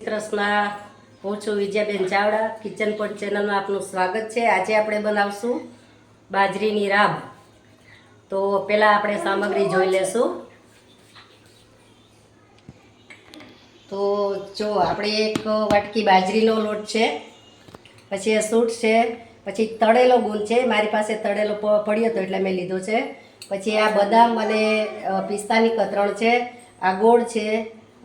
કૃષ્ણ હું છું Vijayaben Chavda. Kitchen pot ચેનલમાં આપનું સ્વાગત છે. આજે આપણે બનાવશું બાજરીની રાબ. તો પહેલાં આપણે સામગ્રી જોઈ લેશું. તો જો, આપણે એક વાટકી બાજરીનો લોટ છે, પછી એ સૂટ છે, પછી તળેલો ગુણ છે. મારી પાસે તળેલો પડ્યો હતો એટલે મેં લીધો છે. પછી આ બદામ અને પિસ્તાની કતરણ છે, આ ગોળ છે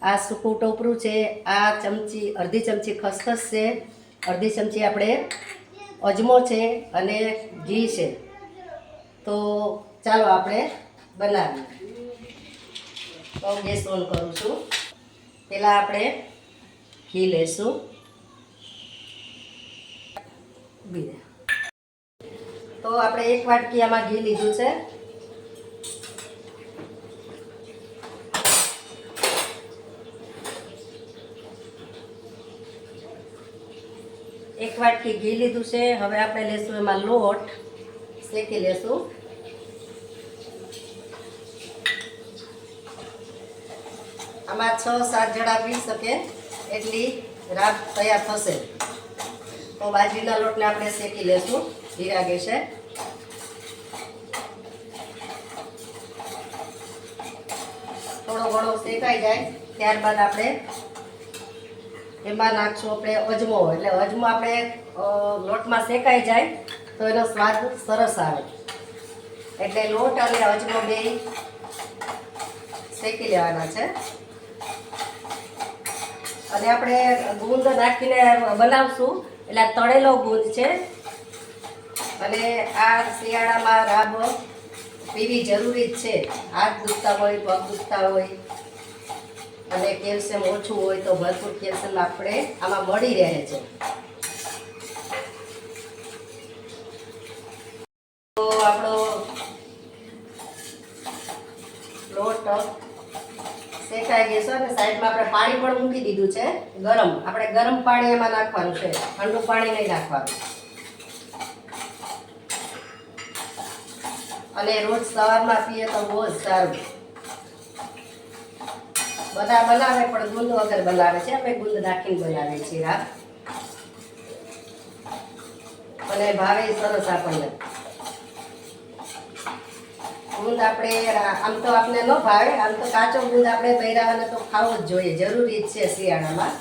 આ સૂકું ટોપરું છે, આ ચમચી, અડધી ચમચી ખસખસ છે, અડધી ચમચી આપણે અજમો છે અને ઘી છે. તો ચાલો આપણે બનાવીએ. તો ગેસ ઓન કરું છું. પહેલાં આપણે ઘી લઈશું તો આપણે એક વાટકી આમાં ઘી લીધું છે. વાટકી ઘી લીધું છે. હવે આપણે લેશું એમાં લોટ. શેકી લેશું. આમાં છ, સાત જણા પી શકે. એટલી રાબ તૈયાર થશે. તો બાજરીના લોટને આપણે શેકી લેશું. ધીરા ગેસે. થોડો ઘણો શેકાઈ જાય. ત્યારબાદ આપણે એમાં નાખશું આપણે અજમો. એટલે અજમો આપણે લોટમાં શેકાઈ જાય તો એનો સ્વાદ સરસ આવે. એટલે લોટ અને અજમો બે શેકી લેવાના છે. અને આપણે ગુંદ નાખીને બનાવશું. એટલે આ તળેલો ગુંદ છે. અને આ શિયાળામાં રાબ પીવી જરૂરી જ છે. હાથ દુખતા હોય, પગ દુખતા હોય અને કેલ્શિયમ ઓછું હોય તો ભરપૂર કેલ્શિયમ આપણે આમાં મળી રહે છે. છે અને સાઈડમાં આપણે પાણી પણ મૂકી દીધું છે. ગરમ. આપણે ગરમ પાણી એમાં નાખવાનું છે. ઠંડુ પાણી નહીં નાખવાનું. અને રોજ સવારમાં પીએ તો બહુ જ સારું. બધા બનાવે, પણ ગુંદ વગર બનાવે છે. અમે ગુંદ નાખીને બનાવીએ છીએ રાત અને ભાવે સરસ આપણને. ગુંદ આપણે, આમ તો આપણે ન ભાવે, આમ તો કાચો ગુંદ આપણે બૈરાવાને તો ખાવો જ જોઈએ. જરૂરી જ છે શિયાળામાં.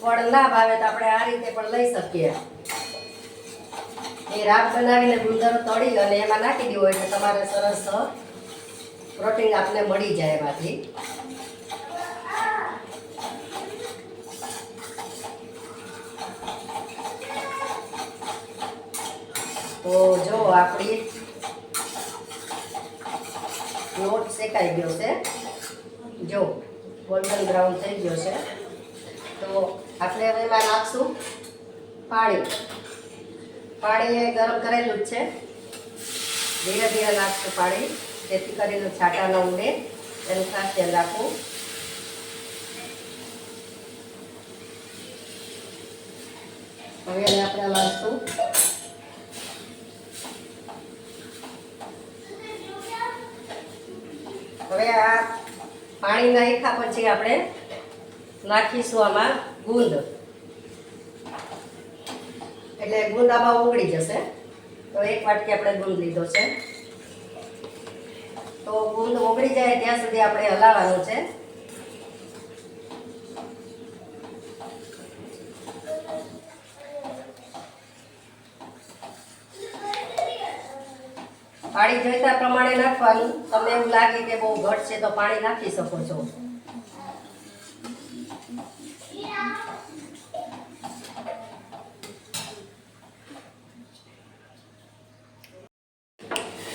પણ ના ભાવે તો આપણે આ રીતે પણ લઈ શકીએ. એ રાબ બનાવીને ગુંદર તળી અને એમાં નાખી દેવો એટલે તમારે સરસ પ્રોટીન આપને મળી જાય એમાંથી. તો જો આપણી લોટ શેકાઈ ગયો છે. જો ગોલ્ડન બ્રાઉન થઈ ગયો છે. તો આપણે હવે એમાં નાખશું પાણી. પાણી ગરમ કરેલું જ છે. ધીરે ધીરે નાખશું પાણી. જેથી કરીને છાંટા ન ઉડે. એનું ખાસ ધ્યાન રાખવું. હવે આપણે નાખશું હવે આ પાણી નાખ્યા પછી આપણે નાખીશું આમાં ગુંદ. એટલે ગુંદ આમાં ઓગળી જશે. તો એક વાટકી આપણે ગુંદ લીધો છે. તો ગુંદ ઓગળી જાય ત્યાં સુધી આપણે હલાવવાનું છે પાણી જોઈતા પ્રમાણે નાખવાનું. તમને એવું લાગે કે બહુ ઘટ છે તો પાણી નાખી શકો છો.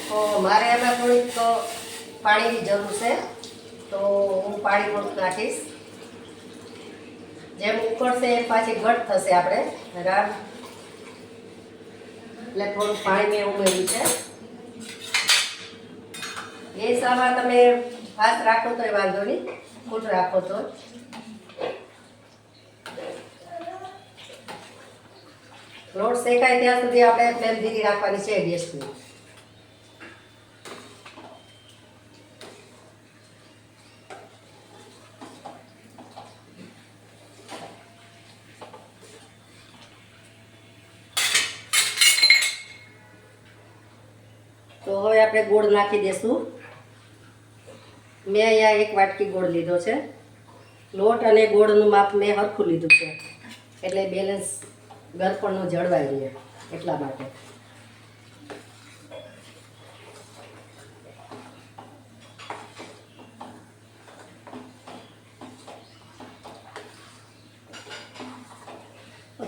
તો મારે એમાં થોડીક પાણીની જરૂર છે. તો હું પાણી થોડુંક નાખીશ. જેમ ઉકળશે એમ પાછી ઘટ થશે આપણે. રાબ એટલે થોડુંક પાણી મેં ઉમેર્યું છે. એ સામાં તમે ફાસ્ટ રાખો તો વાંધો નહીં. ફૂટ રાખો તો. લોટ શેકાય ત્યાં સુધી આપણે ફ્લેમ ધીરી રાખવાની છે ગેસની તો હવે આપણે ગોળ નાખી દેશું. મેં અહીંયા એક વાટકી ગોળ લીધો છે. લોટ અને ગોળનું માપ મેં સરખું લીધું છે. એટલે બેલેન્સ ગરપણનું જળવાઈ રહે એટલા માટે.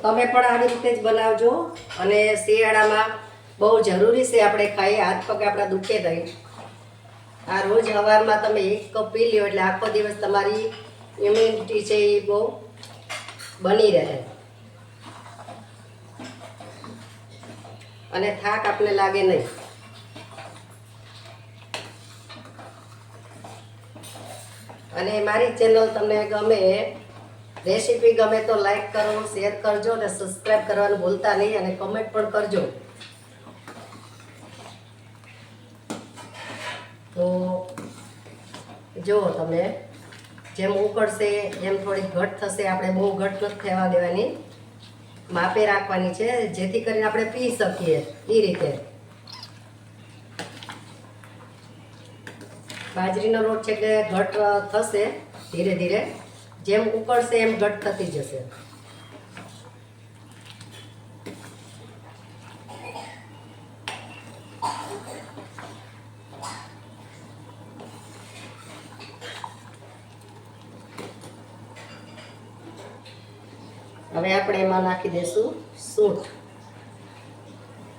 તમે પણ આવી રીતે જ બનાવજો અને શિયાળામાં બહુ જરૂરી છે આપણે ખાઈએ. હાથ પગ આપણા દુખે નહીં. આ રોજ સવારમાં તમે એક કપ પી લ્યો એટલે આખો દિવસ તમારી ઇમ્યુનિટી છે એ બહુ બની રહે. અને થાક આપને લાગે નહીં. અને મારી ચેનલ તમને ગમે રેસીપી ગમે તો લાઈક કરો શેર કરજો અને સબસ્ક્રાઈબ કરવાનું ભૂલતા નહીં અને કમેન્ટ પણ કરજો. તો જુઓ તમે જેમ ઉકળશે એમ થોડી ઘટ થશે. આપણે બહુ ઘટ નથી થવા દેવાની. માપે રાખવાની છે, જેથી કરીને આપણે પી શકીએ એ રીતે. બાજરીનો લોટ છે એટલે ઘટ થશે ધીરે ધીરે. જેમ ઉકળશે એમ ઘટ થતી જશે. હવે આપણે એમાં નાખી દઈશું સૂંઠ.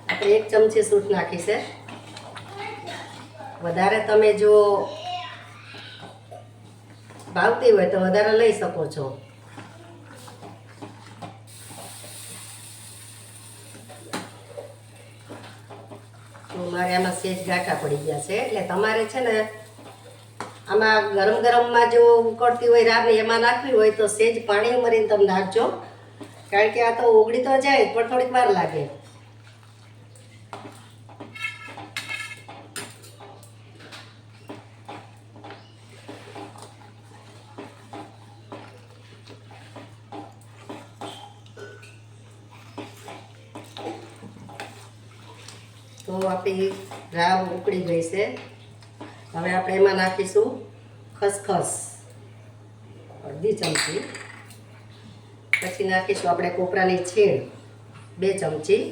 આપણે એક ચમચી સૂંઠ નાખી છે. વધારે તમે જો ભાવતી હોય તો વધારે લઈ શકો છો. મારે આમાં સેજ ગાંઠા પડી ગયા છે. એટલે તમારે છે ને આમાં ગરમ ગરમમાં જો ઉકળતી હોય રાબ એમાં નાખવી હોય તો સેજ પાણી મરીને તમે નાખજો. કારણ કે આ તો ઓગળી તો જાય પણ થોડીક વાર લાગે. તો આપણી રાવ ઉકળી ગઈ છે. હવે આપણે એમાં નાખીશું ખસખસ. અડધી ચમચી. પછી નાખીશું આપણે કોપરાની છીણ. બે ચમચી.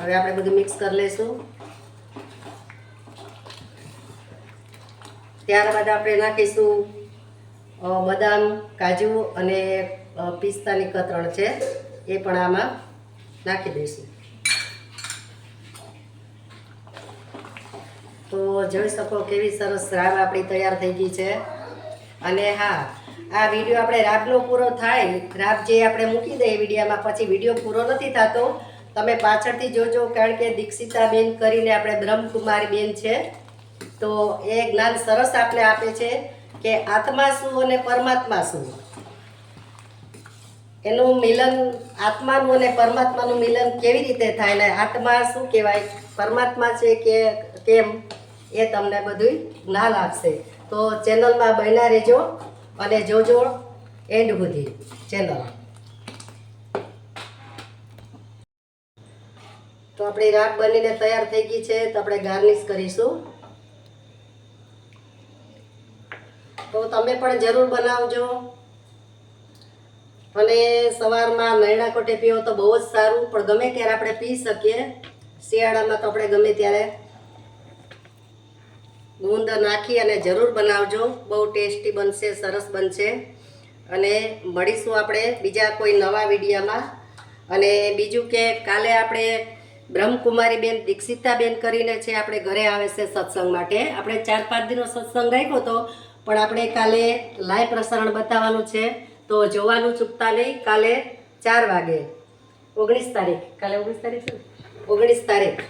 હવે આપણે બધું મિક્સ કરી લઈશું. ત્યારબાદ આપણે નાખીશું બદામ, કાજુ અને પિસ્તાની કતરણ છે, એ પણ આમાં નાખી દઈશું. તો જોઈ શકો કેવી સરસ રાબ આપણી તૈયાર થઈ ગઈ છે. અને હા, આ વીડિયો આપણે રાબનો પૂરો થાય. રાબ જે આપણે મૂકી દઈએ વિડીયામાં, પછી વીડિયો પૂરો નથી થતો. તમે પાછળથી જોજો, કારણ કે દીક્ષિતાબેન કરીને આપણે બ્રહ્મકુમારી બેન છે. તો એ જ્ઞાન સરસ આપણે આપે છે કે આત્મા શું અને પરમાત્મા શું. એનું મિલન, આત્માનું અને પરમાત્માનું મિલન કેવી રીતે થાય ને આત્મા શું કહેવાય? પરમાત્મા છે કે કેમ? એ તમને બધું જ્ઞાન આપશે. તો ચેનલમાં બન્યા રહેજો અને જોજો એન્ડ સુધી ચેનલ. તો આપણી રાખ બનીને તૈયાર થઈ ગઈ છે તો આપણે ગાર્નિશ કરીશું. તો તમે પણ જરૂર બનાવજો. અને સવારમાં નૈણા કોટે પીવો તો બહુ જ સારું, પણ ગમે ત્યારે આપણે પી શકીએ. શિયાળામાં તો આપણે ગમે ત્યારે ગુંદ નાખી અને જરૂર બનાવજો. બહુ ટેસ્ટી બનશે, સરસ બનશે. અને મળીશું આપણે બીજા કોઈ નવા વિડીયામાં. અને બીજું કે કાલે આપણે બ્રહ્મકુમારી બેન દીક્ષિતાબેન કરીને છે, આપણે ઘરે આવે છે સત્સંગ માટે. આપણે ચાર પાંચ દિનનો સત્સંગ રાખ્યો હતો પણ આપણે કાલે લાઈવ પ્રસારણ બતાવવાનું છે. તો જોવાનું ચૂકતા નહીં, કાલે ચાર વાગે. ઓગણીસ તારીખ. કાલે ઓગણીસ તારીખ છે ઓગણીસ તારીખ.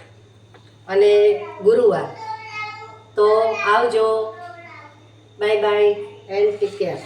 અને ગુરુવાર. તો આવજો. Bye bye and take care